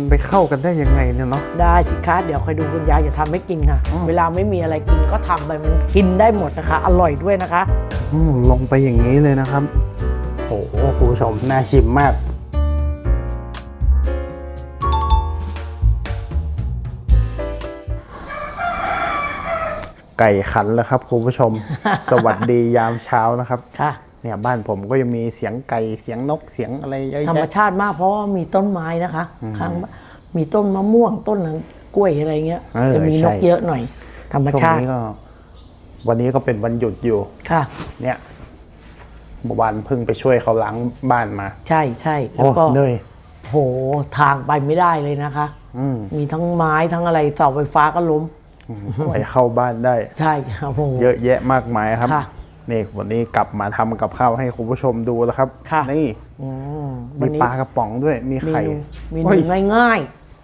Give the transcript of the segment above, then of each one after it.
มันไปเข้ากันได้ยังไงเนี่ยเนาะ ได้สิคะเดี๋ยวคอยดูคุณยายจะทำให้กินค่ะอ๋อเวลาไม่มีอะไรกินก็ทำไปมันกินได้หมดนะคะ อร่อยด้วยนะคะ อืมลงไปอย่างนี้เลยนะครับ โอ้โหคุณผู้ชมน่าชิมมาก ไก่ขันแล้วครับคุณผู้ชม สวัสดียามเช้านะครับ ค่ะ เนี่ยบ้านผมก็ยังมีเสียงไก่เสียงนกเสียงอะไรเยอะธรรมแยะชาติมากเพราะว่ามีต้นไม้นะคะข้างบ้านมีต้นมะม่วงต้นกล้วยอะไรเงี้ยเออจะมีนใช่กเยอะหน่อย ธรรมช่วงชาตินี้ก็วันนี้ก็เป็นวันหยุดอยู่ ค่ะ เนี่ยเมื่อวานเพิ่งไปช่วยเขาล้างบ้านมาใช่ใช่แล้โอ้วก็เหนื่อยโหทางไปไม่ได้เลยนะคะ อืมมีทั้งไม้ทั้งอะไรเสาไฟฟ้าก็ล้มไปเข้าบ้านได้ ใช่ค่ะโอ้โหเยอะแยะมากมายครับ ค่ะ นี่วันนี้กลับมาทำกับข้าวให้คุณผู้ชมดูแล้วครับค่ะนี่อืมมีปลากระป๋องด้วยมีเมไข่นูเมนูเฮ้ยง่าย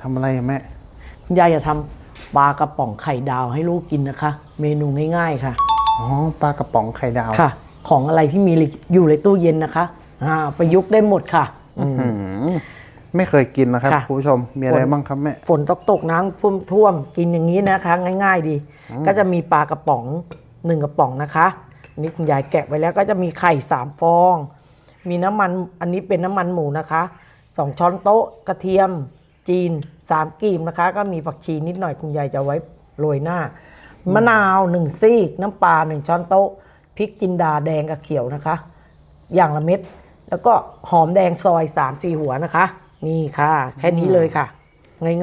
ทำอะไรอะแม่ๆคุณยายจะทำปลากระป๋องไข่ดาวให้ลูกกินนะคะ เมนูง่ายๆค่ะอ๋อปลากระป๋องไข่ดาวค่ะ ของอะไรที่มีอยู่ในตู้เย็นนะคะอ่าประยุกต์ได้หมดค่ะหืมไม่เคยกินนะครับค่ะคุณผู้ชมมีอะไรบ้างครับแม่ฝนตกตกๆน้ำท่วมท่วมๆกินอย่างนี้นะคะ ง่าย ๆ ดี ก็จะมีปลากระป๋องหนึ่งกระป๋องนะคะอั นนี้คุณยายแกะไว้แล้วก็จะมีไข่สามฟอง มีน้ำมันอันนี้เป็นน้ำมันหมูนะคะสองช้อนโต๊ะกระเทียมจีนสามกีบนะคะ ก็มีผักชีนิดหน่อยคุณยายจะไว้โรยหน้า มะนาวหนึ่งซีก น้ำปลาหนึ่งช้อนโต๊ะพริกจินดาแดงกับเขียวนะคะ อย่างละเม็ดแล้วก็หอมแดงซอยสามสี่หัวนะคะ นี่ค่ะ แค่นี้เลยค่ะ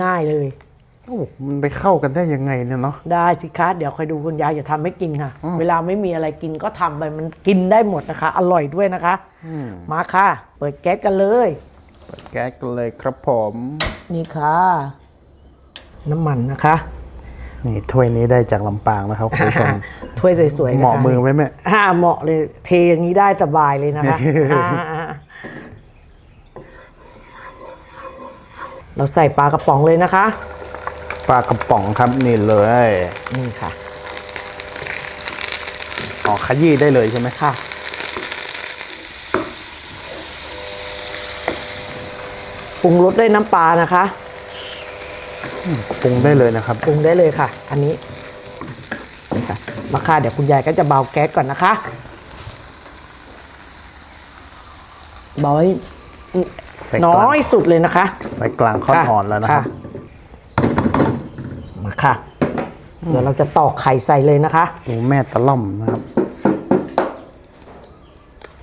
ง่ายๆเลย โอ้มันไปเข้ากันได้ยังไงเนี่ยเนาะ ได้สิคะเดี๋ยวคอยดูคุณยายจะทำให้กินค่ะเวลาไม่มีอะไรกินก็ทำไปมันกินได้หมดนะคะ อร่อยด้วยนะคะมาค่ะ เปิดแก๊สกันเลย เปิดแก๊สกันเลยครับผม นี่ค่ะ น้ำมันนะคะ นี่ถ้วยนี้ได้จากลำปางนะครับคุณผู้ชมถ้วยสวยๆนะคะเหมาะมือไหมแม่ อ่าเหมาะเลย เทอย่างนี้ได้สบายเลยนะคะ อ่าเราใส่ปลากระป๋องเลยนะคะ ปลากระป๋องครับนี่เลย นี่ค่ะอ๋อขยี้ได้เลยใช่ไหมค่ะ ปรุงรสด้วยน้ำปลานะคะ ปรุงได้เลยนะครับ ปรุงได้เลยค่ะ อันนี้นี่ค่ะมาค่ะเดี๋ยวคุณยายก็จะเบาแก๊สก่อนนะคะเบาให้ไฟกลางน้อยสุดเลยนะคะไฟกลางค่อนอ่อนแล้วนะครับมาค่ะ เดี๋ยวเราจะตอกไข่ใส่เลยนะคะโอ้แม่ตะล่อมนะครับ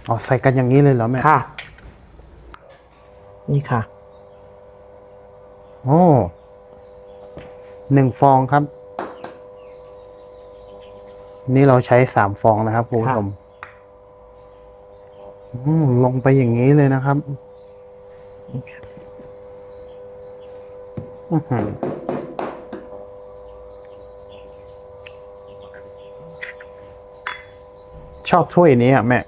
อ๋อใส่กันอย่างนี้เลยเหรอแม่ค่ะ นี่ค่ะ โอ้หนึ่งฟองครับ นี่เราใช้สามฟองนะครับคุณผู้ชมอืมลงไปอย่างนี้เลยนะครับ นี่ค่ะ อื้อหือ ชอบถ้วยนี้อะแม่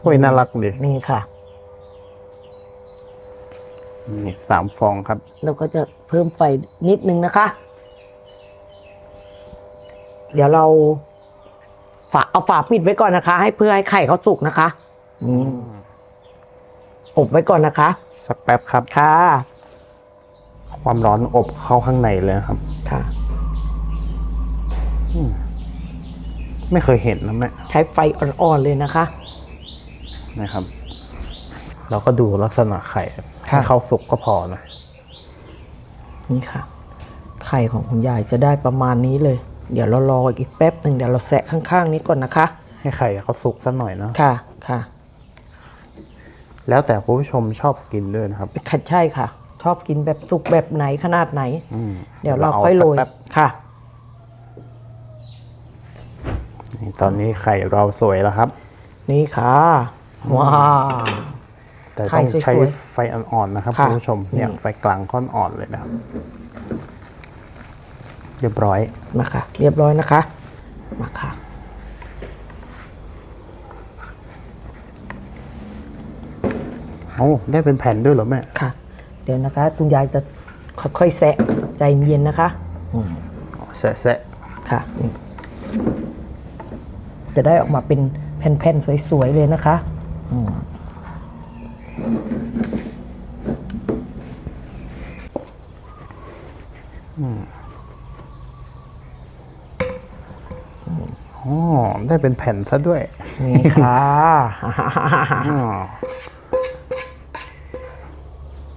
ถ้วยน่ารักดีนี่ค่ะ นี่สามฟองครับ เราก็จะเพิ่มไฟนิดนึงนะคะ เดี๋ยวเราฝาเอาฝาปิดไว้ก่อนนะคะ ให้เพื่อให้ไข่เขาสุกนะคะอืมอบไว้ก่อนนะคะ สักแป๊บครับค่ะ ความร้อนอบเข้าข้างในเลยครับ ค่ะ ไม่เคยเห็นนะแม่ใช้ไฟอ่อนๆเลยนะคะ นะครับ เราก็ดูลักษณะไข่ค่ะให้เข้าสุกก็พอนะนี่ค่ะ ไข่ของคุณยายจะได้ประมาณนี้เลย เดี๋ยวเรารออีกแป๊บหนึ่งเดี๋ยวเราแสะข้างๆนี้ก่อนนะคะ ให้ไข่เขาสุกสักหน่อยเนาะค่ะค่ะ แล้วแต่คุณผู้ชมชอบกินด้วยนะครับค่ะใช่ค่ะ ชอบกินแบบสุกแบบไหนขนาดไหนอืมเดี๋ยวเราค่อยโรยสักแป๊บค่ะ นี่ ตอนนี้ไข่เราสวยแล้วครับ นี่ค่ะว้าวแต่ต้องไข่สวยๆใช้ไฟอ่อนๆนะครับค่ะคุณผู้ชมเนี่ยนี่ไฟกลางค่อนอ่อนเลยนะครับ เรียบร้อยมาค่ะเรียบร้อยนะคะมาค่ะเอ้าได้เป็นแผ่นด้วยเหรอแม่ค่ะ เดี๋ยวนะคะ คุณยายจะค่อยๆแซะใจเย็นๆนะคะอ๋อแซะค่ะนี่ จะได้ออกมาเป็นแผ่นๆ สวยๆ เลยนะคะอืมอ๋อได้เป็นแผ่นซะด้วย นี่ค่ะอ๋อ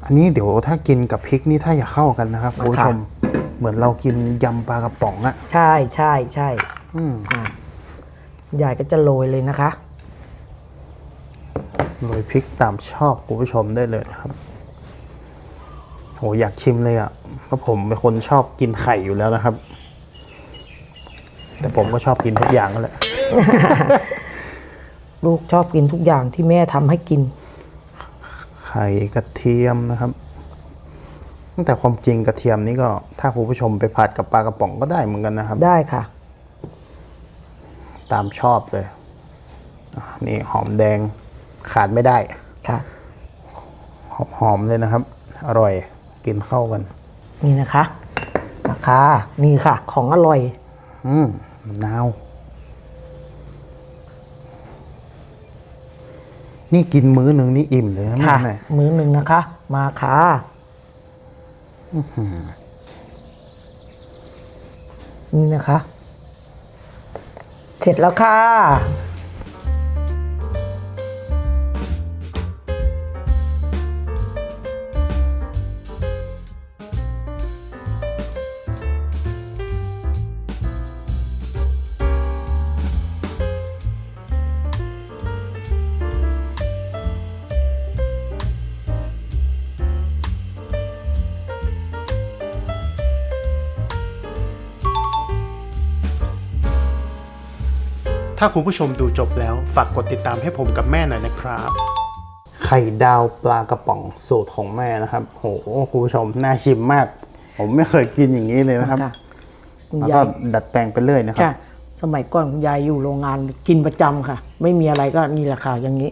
อันนี้เดี๋ยวถ้ากินกับพริกนี่ถ้าอยากเข้ากันนะครับคุณผู้ชม เหมือนเรากินยำปลากระป๋องอะใช่ใช่ใช่อืมอะ ยายก็จะโรยเลยนะคะโรยพริกตามชอบคุณผู้ชมได้เลยนะครับโหอยากชิมเลยอะเพราะผมเป็นคนชอบกินไข่อยู่แล้วนะครับ แต่ผมก็ชอบกินทุกอย่างนั่นแหละ ลูกชอบกินทุกอย่างที่แม่ทำให้กิน ไข่กระเทียมนะครับตั้งแต่ความจริงกระเทียมนี่ก็ถ้าคุณผู้ชมไปผัดกับปลากระป๋องก็ได้เหมือนกันนะครับ ได้ค่ะ ตามชอบเลยอะนี่หอมแดงขาดไม่ได้ค่ะหอมๆเลยนะครับ อร่อยกินเข้ากัน นี่นะคะนะคะนี่ค่ะ ของอร่อย อืมมะนาว นี่กินมื้อหนึ่งนี่อิ่มเลยนะค่ะ แม่มื้อหนึ่งนะคะ มาค่ะนี่นะคะ เสร็จแล้วค่ะ ถ้าคุณผู้ชมดูจบแล้ว ฝากกดติดตามให้ผมกับแม่หน่อยนะครับ ไข่ดาวปลากระป๋องสูตรของแม่นะครับ โหคุณผู้ชมน่าชิมมาก ผมไม่เคยกินอย่างนี้เลยนะครับค่ะคุณแล้วยาก็ยดัดแปลงไปเรื่อยนะครับค่ะสมัยก่อนคุณยายอยู่โรงงานกินประจำค่ะ ไม่มีอะไรก็นี่แหละค่ะอย่างนี้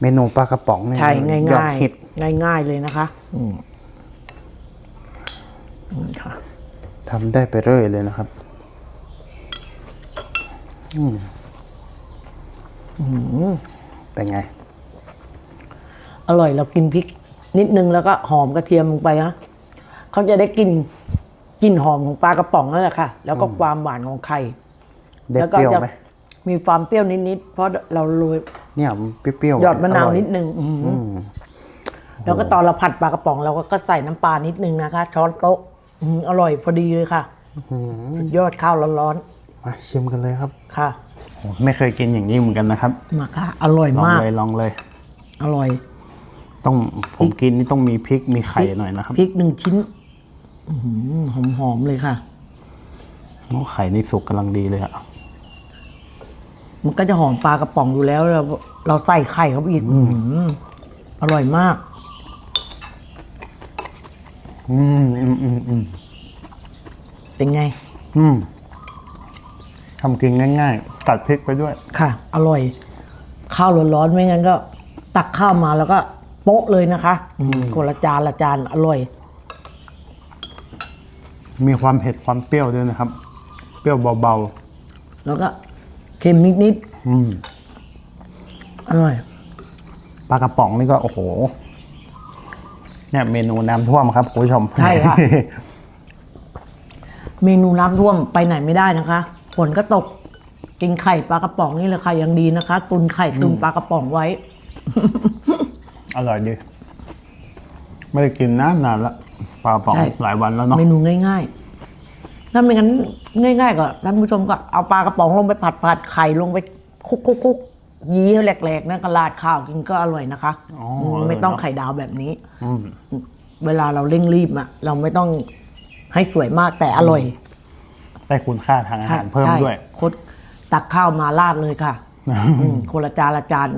เมนูปลากระป๋องเนี่ยใช่ง่ายยอดง่ายฮิตง่ายง่าย ๆ เลยนะคะ อืมนี่ค่ะ ทำได้ไปเรื่อยเลยนะครับอืม เป็นไง อร่อยเรากินพริก นิดนึงแล้วก็หอมกระเทียมลงไปนะเขาจะได้กลินกลิ่นหอมของปลากระป๋องนั่นแหละค่ะ แล้วก็ความหวานของไข่ได้แล้วก็เปรี้ยวจะไหมมีความเปรี้ยวนิดๆเพราะเราโรยเนี่ยมันเปรี้ยวๆหยอดมะนาวร่ยนิดนึงอื้อหือออืมแล้วก็ตอนเราผัดปลากระป๋องเราก็ใส่น้ำปลานิดนึงนะคะ ช้อนโต๊ะอื้อหืออร่อยพอดีเลยค่ะสุดยอดข้าวร้อน มาชิมกันเลยครับๆค่ะโอ้ไม่เคยกินอย่างนี้เหมือนกันนะครับ มาค่ะ อร่อยลองมาก เลยลองเลย อร่อย ต้องผมกินนี่ต้องมีพริกมีไข่หน่อยนะครับพริกหนึ่งชิ้นหอมหอมๆเลยค่ะ โอ้ไข่นี่สุกกำลังดีเลยอะมันก็จะหอมปลากระป๋องอยู่แล้วเราเราใส่ไข่เข้าไปอีกอื้อหืออร่อยมาก อืมอืมอืมอืมเป็นไง อืม ทำกินง่ายๆตัดพริกไปด้วย ค่ะ อร่อย ข้าวร้อนๆไม่งั้นก็ ตักข้าวมาแล้วก็โป๊ะเลยนะคะอืมคนละจานละจานอร่อย มีความเผ็ดความเปรี้ยวด้วยนะครับ เปรี้ยวเบาแล้วก็เค็มนิดๆอืมๆอร่อยปลากระป๋องนี่ก็โอ้โห เนี่ยเมนูน้ำท่วมครับคุณผู้ชม ใช่ค่ะ เมนูน้ำท่วมไปไหนไม่ได้นะคะ ฝนก็ตก กินไข่ปลากระป๋องนี่แหละค่ะยังดีนะคะ ตุนไข่ตุนปลากระป๋องไว้ อร่อยดี ไม่ได้กินนานนานละปลากระป๋องใช่ หลายวันแล้วเนาะเมนูง่ายๆ ถ้าไม่งั้นง่ายๆก็ท่านผู้ชมก็เอาปลากระป๋องลงไปผัดผัดไข่ลงไปคลุกคุกคุกยีให้แหลกๆนะก็ราดข้าวกินก็อร่อยนะคะอ๋อมอร่อยไม่ต้องเนอะไข่ดาวแบบนี้ อืมเวลาเราเร่งรีบอะเราไม่ต้องให้สวยมากแต่อร่อย ได้คุณค่าทางอาหารเพิ่มใช่ด้วย คดตักข้าวมาราดเลยค่ะอืมคนละจานละจาน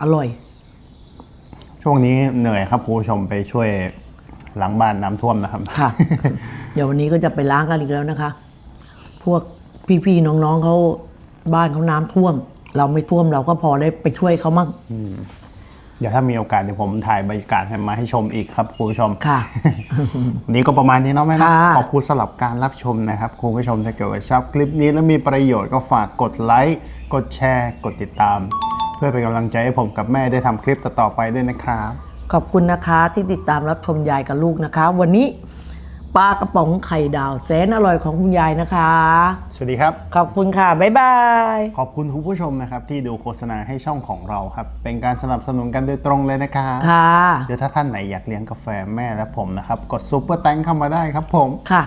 อร่อย ช่วงนี้เหนื่อยครับคุณผู้ชมไปช่วยหลังบ้านน้ำท่วมนะครับ ค่ะ เดี๋ยววันนี้ก็จะไปล้างกันอีกแล้วนะคะ พวกพี่ๆน้องๆเขาบ้านเขาน้ำท่วม เราไม่ท่วมเราก็พอได้ไปช่วยเขามั่ง เดี๋ยวถ้ามีโอกาสเดี๋ยวผมถ่ายบรรยากาศให้มาให้ชมอีกครับคุณผู้ชมค่ะ วันนี้ก็ประมาณนี้เนาะแม่เนาะค่ะ ขอบคุณสำหรับการรับชมนะครับคุณผู้ชมถ้าเกิดว่าชอบคลิปนี้แล้วมีประโยชน์ก็ฝากกดไลค์กดแชร์กดติดตาม เพื่อเป็นกำลังใจให้ผมกับแม่ได้ทำคลิปต่อๆไปด้วยนะครับ ขอบคุณนะคะที่ติดตามรับชมยายกับลูกนะคะ วันนี้ ปลากระป๋องไข่ดาวแสนอร่อยของคุณยายนะคะ สวัสดีครับ ขอบคุณค่ะ บ๊ายบาย ขอบคุณคุณผู้ชมนะครับ ที่ดูโฆษณาให้ช่องของเราครับ เป็นการสนับสนุนกันโดยตรงเลยนะครับค่ะเดี๋ยวถ้าท่านไหนอยากเลี้ยงกาแฟแม่และผมนะครับ กดซุปเปอร์แตงเข้ามาได้ครับผมค่ะ